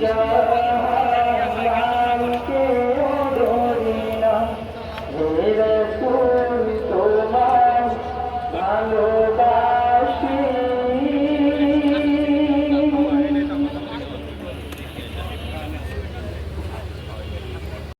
জানকে ধরি